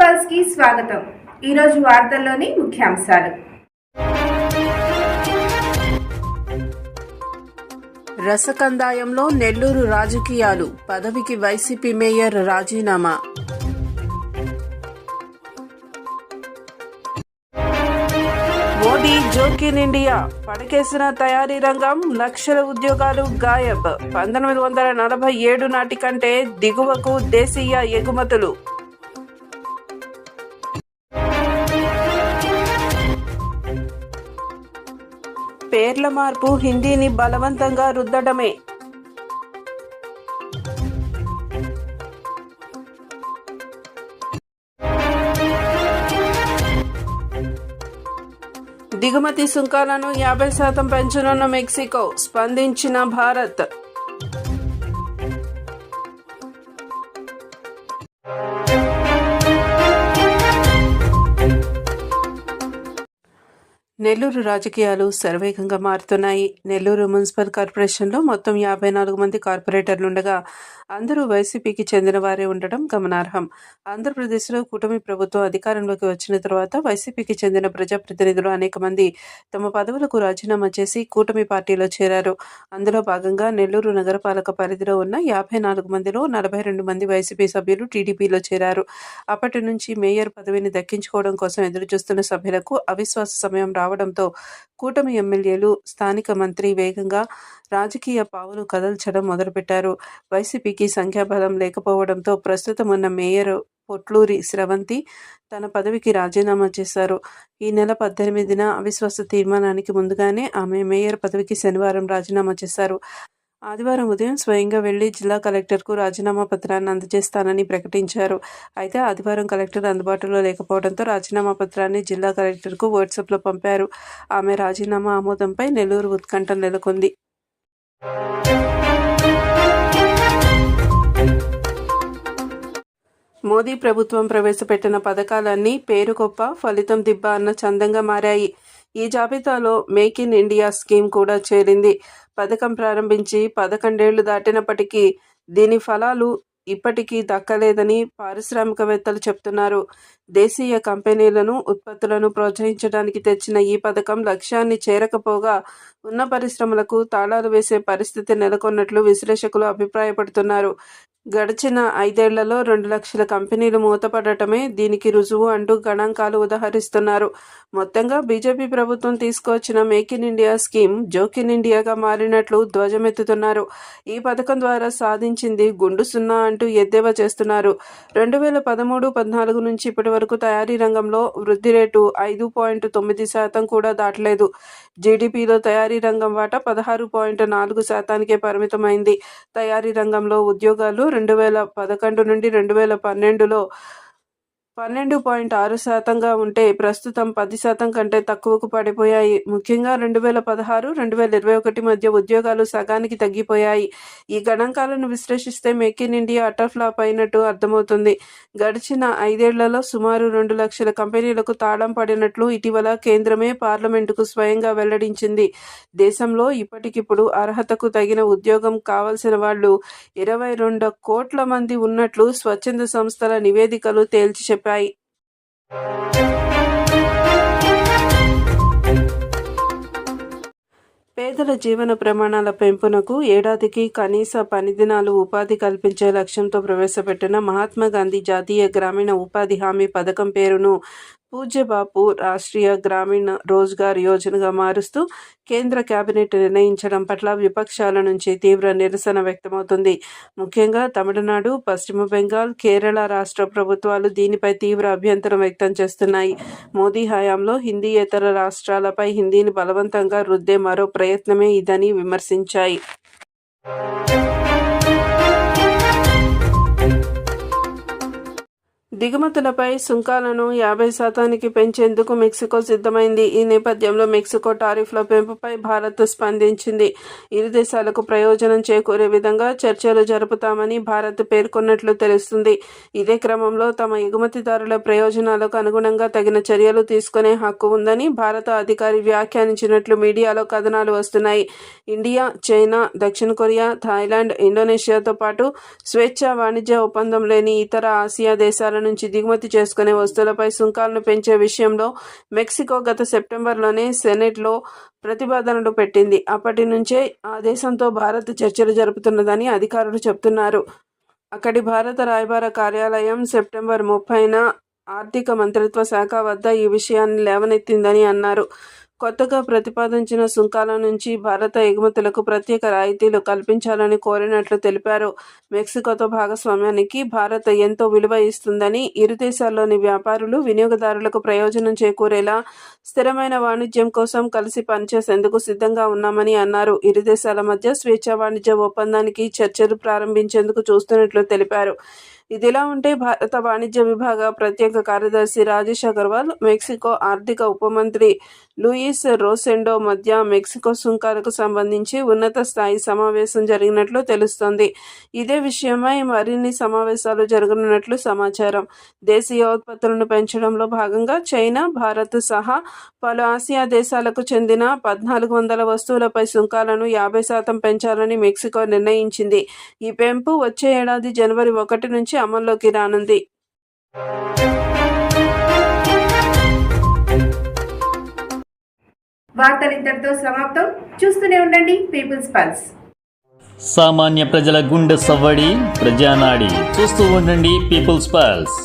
పల్స్కి స్వాగతం. ఈరోజు వార్తల్లోని ముఖ్యాంశాలు. రసకందాయంలో నెల్లూరు రాజకీయాలు. పదవికి వైసీపీ మేయర్ రాజీనామా. Modi Joaquin India. పడకేసిన తయారీ రంగం లక్షల ఉద్యోగాలు గాయబ్. పంతొమ్మిది వందల నలభై ఏడు నాటి కంటే దిగువకు దేశీయ ఎగుమతులు. పేర్ల మార్పు హిందీని బలవంతంగా రుద్దడమే. దిగుమతి సుంకాలను యాభై శాతం పెంచనున్న మెక్సికో స్పందించిన భారత్. నెల్లూరు రాజకీయాలు శరవేగంగా మారుతున్నాయి. నెల్లూరు మున్సిపల్ కార్పొరేషన్లో మొత్తం యాభై నాలుగు మంది కార్పొరేటర్లు ఉండగా అందరూ వైసీపీకి చెందిన వారే ఉండడం గమనార్హం. ఆంధ్రప్రదేశ్లో కూటమి ప్రభుత్వం అధికారంలోకి వచ్చిన తర్వాత వైసీపీకి చెందిన ప్రజాప్రతినిధులు అనేక మంది తమ పదవులకు రాజీనామా చేసి కూటమి పార్టీలో చేరారు. అందులో భాగంగా నెల్లూరు నగరపాలక పరిధిలో ఉన్న యాభై నాలుగు మందిలో నలభై రెండు మంది వైసీపీ సభ్యులు టీడీపీలో చేరారు. అప్పటి నుంచి మేయర్ పదవిని దక్కించుకోవడం కోసం ఎదురుచూస్తున్న సభ్యులకు అవిశ్వాస సమయం రావడంతో కూటమి ఎమ్మెల్యేలు స్థానిక మంత్రి వేగంగా రాజకీయ పావులు కదల్చడం మొదలుపెట్టారు. వైసీపీకి సంఖ్యాబలం లేకపోవడంతో ప్రస్తుతం ఉన్న మేయర్ పొట్లూరి స్రవంతి తన పదవికి రాజీనామా చేశారు. ఈ నెల పద్దెనిమిదిన అవిశ్వాస తీర్మానానికి ముందుగానే ఆమె మేయర్ పదవికి శనివారం రాజీనామా చేశారు. ఆదివారం ఉదయం స్వయంగా వెళ్ళి జిల్లా కలెక్టర్కు రాజీనామా పత్రాన్ని అందజేస్తానని ప్రకటించారు. అయితే ఆదివారం కలెక్టర్ అందుబాటులో లేకపోవడంతో రాజీనామా పత్రాన్ని జిల్లా కలెక్టర్కు వాట్సాప్లో పంపారు. ఆమె రాజీనామా ఆమోదంపై నెల్లూరు ఉత్కంఠ నెలకొంది. మోదీ ప్రభుత్వం ప్రవేశపెట్టిన పథకాలన్నీ పేరు గొప్ప ఫలితం దిబ్బ అన్న చందంగా మారాయి. ఈ జాబితాలో మేక్ ఇన్ ఇండియా స్కీమ్ కూడా చేరింది. పథకం ప్రారంభించి పదకొండేళ్ళు దాటినప్పటికీ దీని ఫలాలు ఇప్పటికీ దక్కలేదని పారిశ్రామికవేత్తలు చెప్తున్నారు. దేశీయ కంపెనీలను ఉత్పత్తులను ప్రోత్సహించడానికి తెచ్చిన ఈ పథకం లక్ష్యాన్ని చేరకపోగా ఉన్న పరిశ్రమలకు తాళాలు వేసే పరిస్థితి నెలకొన్నట్లు విశ్లేషకులు అభిప్రాయపడుతున్నారు. గడిచిన ఐదేళ్ళలో రెండు లక్షల కంపెనీలు మూతపడటమే దీనికి రుజువు అంటూ గణాంకాలు ఉదహరిస్తున్నారు. మొత్తంగా బీజేపీ ప్రభుత్వం తీసుకొచ్చిన make in India scheme joke in ఇండియాగా మారినట్లు ధ్వజమెత్తుతున్నారు. ఈ పథకం ద్వారా సాధించింది గుండు సున్నా అంటూ ఎద్దేవా చేస్తున్నారు. రెండు వేల పదమూడు పద్నాలుగు నుంచి ఇప్పటి వరకు తయారీ రంగంలో వృద్ధి రేటు ఐదు పాయింట్ తొమ్మిది శాతం కూడా దాటలేదు. జీడిపిలో తయారీ రంగం వాటా పదహారు పాయింట్ నాలుగు శాతానికే పరిమితమైంది. తయారీ రంగంలో ఉద్యోగాలు రెండు వేల పదకొండు నుండి రెండు వేల పన్నెండులో పన్నెండు పాయింట్ ఆరు శాతంగా ఉంటే ప్రస్తుతం పది శాతం కంటే తక్కువకు పడిపోయాయి. ముఖ్యంగా రెండు వేల పదహారు రెండు వేల ఇరవై ఒకటి మధ్య ఉద్యోగాలు సగానికి తగ్గిపోయాయి. ఈ గణాంకాలను విశ్లేషిస్తే make in India utter flop అయినట్టు అర్థమవుతుంది. గడిచిన ఐదేళ్ళలో సుమారు రెండు లక్షల కంపెనీలకు తాళం పడినట్లు ఇటీవల కేంద్రమే పార్లమెంటుకు స్వయంగా వెల్లడించింది. దేశంలో ఇప్పటికిప్పుడు అర్హతకు తగిన ఉద్యోగం కావలసిన వాళ్ళు ఇరవై రెండు కోట్ల మంది ఉన్నట్లు స్వచ్ఛంద సంస్థల నివేదికలు తేల్చి చెప్పాయి పేదల జీవన ప్రమాణాల పెంపునకు ఏడాదికి కనీస పని దినాలు ఉపాధి కల్పించే లక్ష్యంతో ప్రవేశపెట్టిన మహాత్మా గాంధీ జాతీయ గ్రామీణ ఉపాధి హామీ పథకం పేరును పూజ్యబాపు రాష్ట్రీయ గ్రామీణ రోజ్గార్ యోజనగా మారుస్తూ కేంద్ర కేబినెట్ నిర్ణయించడం పట్ల విపక్షాల నుంచి తీవ్ర నిరసన వ్యక్తమవుతుంది. ముఖ్యంగా తమిళనాడు పశ్చిమ బెంగాల్ కేరళ రాష్ట్ర ప్రభుత్వాలు దీనిపై తీవ్ర అభ్యంతరం వ్యక్తం చేస్తున్నాయి. మోదీ హయాంలో హిందీ ఇతర రాష్ట్రాలపై హిందీని బలవంతంగా రుద్దే మరో ప్రయత్నమే ఇదని విమర్శించాయి. దిగుమతులపై సుంకాలను యాభై శాతానికి పెంచేందుకు మెక్సికో సిద్ధమైంది. ఈ నేపథ్యంలో మెక్సికో టారిఫ్ల పెంపుపై భారత్ స్పందించింది. ఇరు దేశాలకు ప్రయోజనం చేకూరే విధంగా చర్చలు జరుపుతామని భారత్ పేర్కొన్నట్లు తెలుస్తుంది. ఇదే క్రమంలో తమ ఎగుమతిదారుల ప్రయోజనాలకు అనుగుణంగా తగిన చర్యలు తీసుకునే హక్కు ఉందని భారత అధికారి వ్యాఖ్యానించినట్లు మీడియాలో కథనాలు వస్తున్నాయి. ఇండియా చైనా దక్షిణ కొరియా థాయిలాండ్ ఇండోనేషియాతో పాటు స్వేచ్ఛ వాణిజ్య ఒప్పందం లేని ఇతర ఆసియా దేశాలను నుంచి దిగుమతి చేసుకునే వస్తువులపై సుంకాలను పెంచే విషయంలో మెక్సికో గత సెప్టెంబర్లోనే సెనెట్లో ప్రతిపాదనలు పెట్టింది. అప్పటి నుంచే ఆ దేశంతో భారత్ చర్చలు జరుపుతున్నదని అధికారులు చెబుతున్నారు. అక్కడి భారత రాయబార కార్యాలయం సెప్టెంబర్ ముప్పైన ఆర్థిక మంత్రిత్వ శాఖ వద్ద ఈ విషయాన్ని లేవనెత్తిందని అన్నారు. కొత్తగా ప్రతిపాదించిన సుంకాల నుంచి భారత ఎగుమతులకు ప్రత్యేక రాయితీలు కల్పించాలని కోరినట్లు తెలిపారు. మెక్సికోతో భాగస్వామ్యానికి భారత్ ఎంతో విలువ ఇస్తుందని ఇరు దేశాల్లోని వ్యాపారులు వినియోగదారులకు ప్రయోజనం చేకూరేలా స్థిరమైన వాణిజ్యం కోసం కలిసి పనిచేసేందుకు సిద్ధంగా ఉన్నామని అన్నారు. ఇరు దేశాల మధ్య స్వేచ్ఛా వాణిజ్య ఒప్పందానికి చర్చలు ప్రారంభించేందుకు చూస్తున్నట్లు తెలిపారు. ఇదిలా ఉంటే భారత వాణిజ్య విభాగ ప్రత్యేక కార్యదర్శి రాజేష్ అగర్వాల్ మెక్సికో ఆర్థిక ఉపమంత్రి లూయిస్ రోసెండో మధ్య మెక్సికో సుంకాలకు సంబంధించి ఉన్నత స్థాయి సమావేశం జరిగినట్లు తెలుస్తోంది. ఇదే విషయమై మరిన్ని సమావేశాలు జరగనున్నట్లు సమాచారం. దేశీయ ఉత్పత్తులను పెంచడంలో భాగంగా చైనా భారత్ సహా పలు ఆసియా దేశాలకు చెందిన పద్నాలుగు వందల వస్తువులపై సుంకాలను యాభై శాతం పెంచాలని మెక్సికో నిర్ణయించింది. ఈ పెంపు వచ్చే ఏడాది జనవరి ఒకటి నుంచి అమల్లోకి రానుంది. వార్తలు ఇంతటితో సమాప్తం. చూస్తూనే ఉండండి పీపుల్స్ పల్స్ సామాన్య ప్రజల గుండె సవ్వడి ప్రజానాడి. చూస్తూ ఉండండి పీపుల్స్ పల్స్